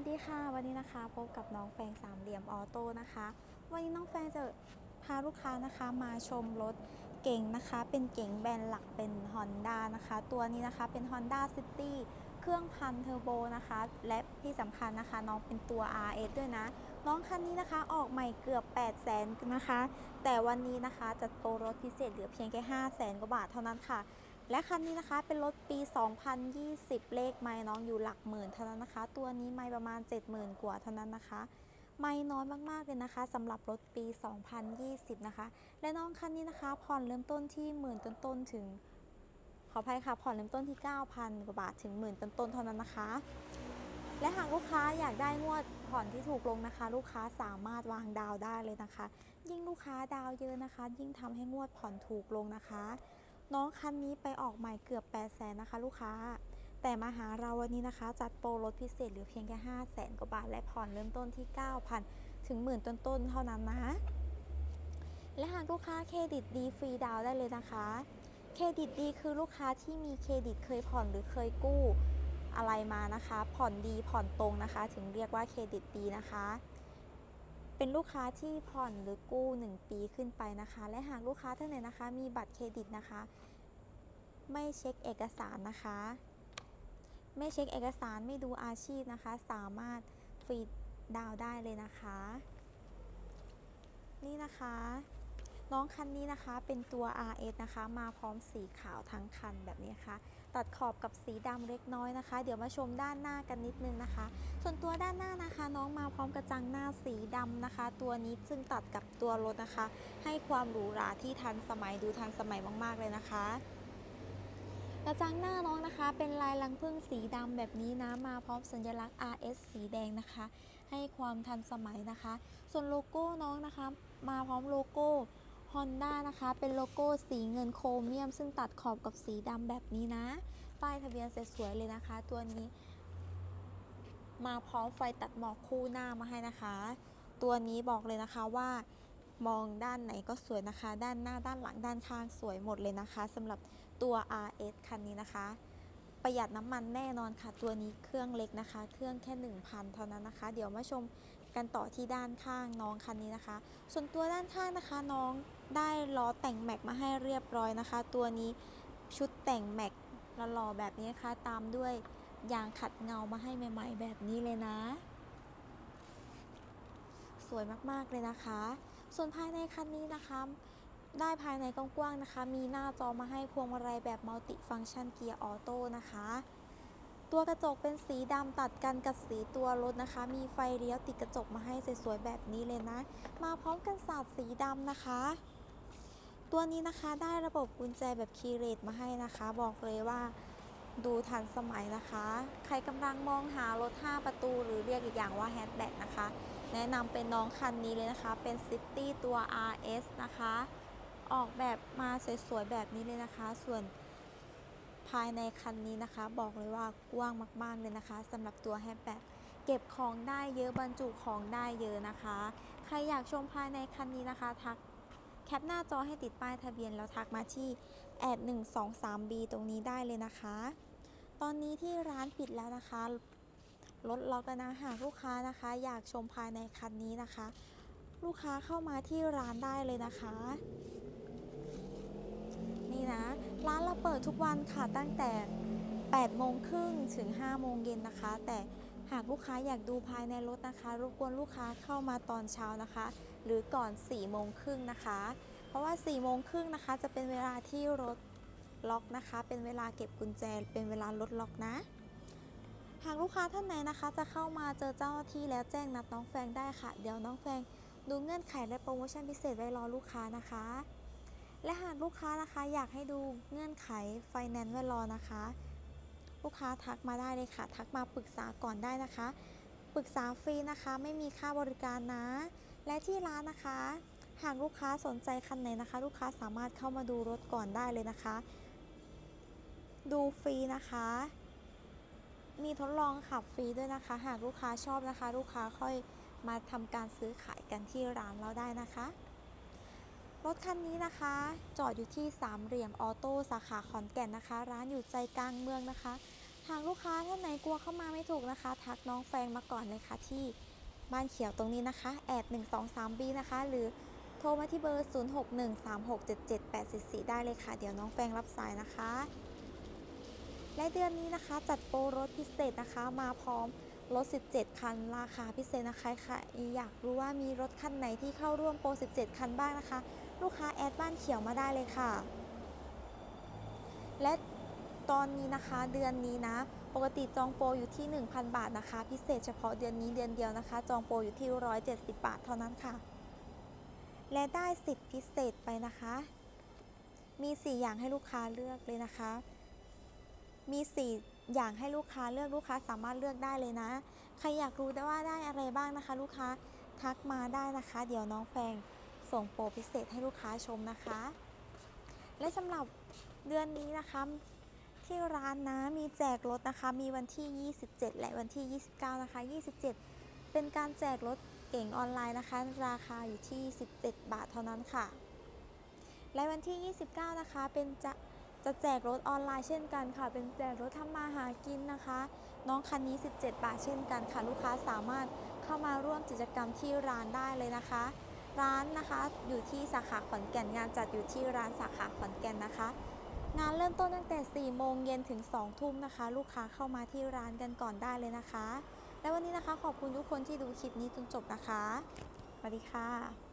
สดีค่ะ วันนี้นะคะพบกับน้องแฟงสามเหลี่ยมออโต้นะคะ วันนี้น้องแฟงจะพาลูกค้านะคะมาชมรถเก๋งนะคะ เป็นเก๋งแบรนด์หลักเป็น Honda นะคะ ตัวนี้นะคะเป็น Honda City เครื่องพันเทอร์โบนะคะ และที่สำคัญนะคะ น้องเป็นตัว RS ด้วยนะ น้องคันนี้นะคะออกใหม่เกือบ 8 0 0 0 0 0นะคะ แต่วันนี้นะคะจะโปรรถพิเศษเหลือเพียงแค่ 5 0 0 0 0 0กว่าบาทเท่านั้นค่ะ และคันนี้นะคะเป็นรถปี 2020 เลขไม้น้องอยู่หลักหมื่นเท่านั้นนะคะ ตัวนี้ไม่ประมาณ 70,000 กว่าเท่านั้นนะคะ ไม่น้อยมากๆเลยนะคะสำหรับรถปี 2020 นะคะ และน้องคันนี้นะคะผ่อนเริ่มต้นที่หมื่นต้นๆถึง ขออภัยค่ะผ่อนเริ่มต้นที่ 9,000 กว่าบาทถึงหมื่นต้นๆเท่านั้นนะคะ และหากลูกค้าอยากได้งวดผ่อนที่ถูกลงนะคะ ลูกค้าสามารถวางดาวได้เลยนะคะ ยิ่งลูกค้าดาวเยอะนะคะ ยิ่งทำให้งวดผ่อนถูกลงนะคะ น้องคันนี้ไปออกใหม่เกือบ8 0แสนนะคะ ลูกค้า แต่มาหาเราวันนี้นะคะ จัดโปรลดพิเศษเหลือเพียงแค่5 0 0แสนกว่าบาท และผ่อนเริ่มต้นที่ 9,000 ถึงหมื่นต้นๆ เท่านั้นนะ และหากลูกค้าเครดิตดีฟรีดาวน์ได้เลยนะคะ เครดิตดีคือลูกค้าที่มีเครดิตเคยผ่อนหรือเคยกู้อะไรมานะคะ ผ่อนดีผ่อนตรงนะคะ ถึงเรียกว่าเครดิตดีนะคะ เป็นลูกค้าที่ผ่อนหรือกู้ 1 ปีขึ้นไปนะคะ และหากลูกค้าท่านไหนนะคะ มีบัตรเครดิตนะคะ ไม่เช็คเอกสารนะคะ ไม่เช็คเอกสารไม่ดูอาชีพนะคะ สามารถฟรีดาวได้เลยนะคะ นี่นะคะ น้องคันนี้นะคะเป็นตัว RS นะคะ มาพร้อมสีขาวทั้งคันแบบนี้ค่ะตัดขอบกับสีดำเล็กน้อยนะคะ เดี๋ยวมาชมด้านหน้ากันนิดนึงนะคะ ส่วนตัวด้านหน้านะคะ น้องมาพร้อมกระจังหน้าสีดำนะคะ ตัวนี้ซึ่งตัดกับตัวรถนะคะ ให้ความหรูหราที่ทันสมัยดูทันสมัยมาก ๆ เลยนะคะกระจังหน้าน้องนะคะ เป็นลายลังพึ่งสีดำแบบนี้นะมาพร้อมสัญลักษณ์ RS สีแดงนะคะ ให้ความทันสมัยนะคะ ส่วนโลโก้น้องนะคะ มาพร้อมโลโก้ Honda นะคะ เป็นโลโก้สีเงินโครเมียม ซึ่งตัดขอบกับสีดำแบบนี้นะ ป้ายทะเบียนสวยๆเลยนะคะ ตัวนี้ มาพร้อมไฟตัดหมอกคู่หน้ามาให้นะคะ ตัวนี้บอกเลยนะคะว่ามองด้านไหนก็สวยนะคะ ด้านหน้าด้านหลังด้านข้างสวยหมดเลยนะคะสำหรับตัว RS คันนี้นะคะ ประหยัดน้ำมันแน่นอนค่ะ ตัวนี้เครื่องเล็กนะคะ เครื่องแค่ 1,000 เท่านั้นนะคะ เดี๋ยวมาชมกันต่อที่ด้านข้างน้องคันนี้นะคะ ส่วนตัวด้านข้างนะคะน้อง ได้ล้อแต่งแม็กมาให้เรียบร้อยนะคะ ตัวนี้ชุดแต่งแม็กหล่อแบบนี้นะคะ ตามด้วยยางขัดเงามาให้ใหม่ ๆ แบบนี้เลยนะ สวยมากๆเลยนะคะ ส่วนภายในคันนี้นะคะ ได้ภายในกว้างๆนะคะ มีหน้าจอมาให้พวงมาลัยแบบมัลติฟังก์ชันเกียร์ออโต้นะคะ ตัวกระจกเป็นสีดำตัดกันกับสีตัวรถนะคะ มีไฟเลี้ยวติดกระจกมาให้สวยๆแบบนี้เลยนะ มาพร้อมกันสาดสีดำนะคะ ตัวนี้นะคะได้ระบบกุญแจแบบคีย์เลสมาให้นะคะ บอกเลยว่าดูทันสมัยนะคะ ใครกำลังมองหารถ 5 ประตูหรือเรียกอีกอย่างว่าแฮชแบ็กนะคะ แนะนำเป็นน้องคันนี้เลยนะคะ เป็น City ตัว RS นะคะ ออกแบบมาสวยๆแบบนี้เลยนะคะ ส่วนภายในคันนี้นะคะ บอกเลยว่ากว้างมากๆเลยนะคะสำหรับตัวแฮชแบ็กเก็บของได้เยอะบรรจุของได้เยอะนะคะ ใครอยากชมภายในคันนี้นะคะ ทัก แคปหน้าจอให้ติดป้ายทะเบียนแล้วทักมาที่แอด123 b ตรงนี้ได้เลยนะคะ ตอนนี้ที่ร้านปิดแล้วนะคะรถล็อกแล้วนะหากลูกค้านะคะ อยากชมภายในคันนี้นะคะ ลูกค้าเข้ามาที่ร้านได้เลยนะคะ นี่นะ ร้านเราเปิดทุกวันค่ะตั้งแต่8โมงครึ่งถึง5โมงเย็นนะคะ แต่ หากลูกค้าอยากดูภายในรถนะคะ รบกวนลูกค้าเข้ามาตอนเช้านะคะ หรือก่อน4โมงครึ่งนะคะ เพราะว่า4โมงครึ่งนะคะ จะเป็นเวลาที่รถล็อกนะคะ เป็นเวลาเก็บกุญแจ เป็นเวลารถล็อกนะหากลูกค้าท่านไหนนะคะ จะเข้ามาเจอเจ้าหน้าที่แล้วแจ้งนัดน้องแฟงได้ค่ะ เดี๋ยวน้องแฟงดูเงื่อนไขและโปรโมชั่นพิเศษไว้รอลูกค้านะคะ และหากลูกค้านะคะอยากให้ดูเงื่อนไขไฟแนนซ์ไว้รอนะคะ ลูกค้าทักมาได้เลยค่ะ ทักมาปรึกษาก่อนได้นะคะ ปรึกษาฟรีนะคะ ไม่มีค่าบริการนะ และที่ร้านนะคะ หากลูกค้าสนใจคันไหนนะคะ ลูกค้าสามารถเข้ามาดูรถก่อนได้เลยนะคะ ดูฟรีนะคะ มีทดลองขับฟรีด้วยนะคะ หากลูกค้าชอบนะคะ ลูกค้าค่อยมาทำการซื้อขายกันที่ร้านเราได้นะคะ รถคันนี้นะคะ จอดอยู่ที่สามเหลี่ยมออโต้สาขาขอนแก่นนะคะ ร้านอยู่ใจกลางเมืองนะคะ หากลูกค้าท่านไหนกลัวเข้ามาไม่ถูกนะคะ ทักน้องแฟงมาก่อนเลยค่ะที่บ้านเขียวตรงนี้นะคะแอด 123B นะคะ หรือโทรมาที่เบอร์ 0613677844 ได้เลยค่ะ เดี๋ยวน้องแฟงรับสายนะคะ และเดือนนี้นะคะจัดโปรรถพิเศษนะคะมาพร้อม รถ 17 คัน ราคาพิเศษนะคะค่ะอยากรู้ว่ามีรถคันไหนที่เข้าร่วมโปร 17 คันบ้างนะคะ ลูกค้าแอดบ้านเขียวมาได้เลยค่ะ และตอนนี้นะคะเดือนนี้นะ ปกติจองโปรอยู่ที่ 1,000 บาทนะคะ พิเศษเฉพาะเดือนนี้เดือนเดียวนะคะ จองโปรอยู่ที่ 170 บาทเท่านั้นค่ะ และได้สิทธิพิเศษไปนะคะ มี 4 อย่างให้ลูกค้าเลือกเลยนะคะ มี 4 อยางให้ลูกค้าเลือกลูกค้าสามารถเลือกได้เลยนะ ใครอยากรู้ได้ว่าได้อะไรบ้างนะคะ ลูกค้าทักมาได้นะคะ เดี๋ยวน้องแฟงส่งโปรพิเศษให้ลูกค้าชมนะคะ และสำหรับเดือนนี้นะคะที่ร้านนะมีแจกรถนะคะ มีวันที่ 27 และวันที่ 29 นะคะ 27 เป็นการแจกรถเก่งออนไลน์นะคะ ราคาอยู่ที่ 17 บาทเท่านั้นค่ะ และวันที่ 29 นะคะเป็นจะ จะแจกรถออนไลน์เช่นกันค่ะ เป็นแจกรถทำมาหากินนะคะ น้องคันนี้ 17 บาทเช่นกันค่ะ ลูกค้าสามารถเข้ามาร่วมกิจกรรมที่ร้านได้เลยนะคะ ร้านนะคะอยู่ที่สาขาขอนแก่นงานจัดอยู่ที่ร้านสาขาขอนแก่นนะคะ งานเริ่มต้นตั้งแต่ 4 โมงเย็นถึง 2 ทุ่มนะคะ ลูกค้าเข้ามาที่ร้านกันก่อนได้เลยนะคะ และวันนี้นะคะขอบคุณทุกคนที่ดูคลิปนี้จนจบนะคะสวัสดีค่ะ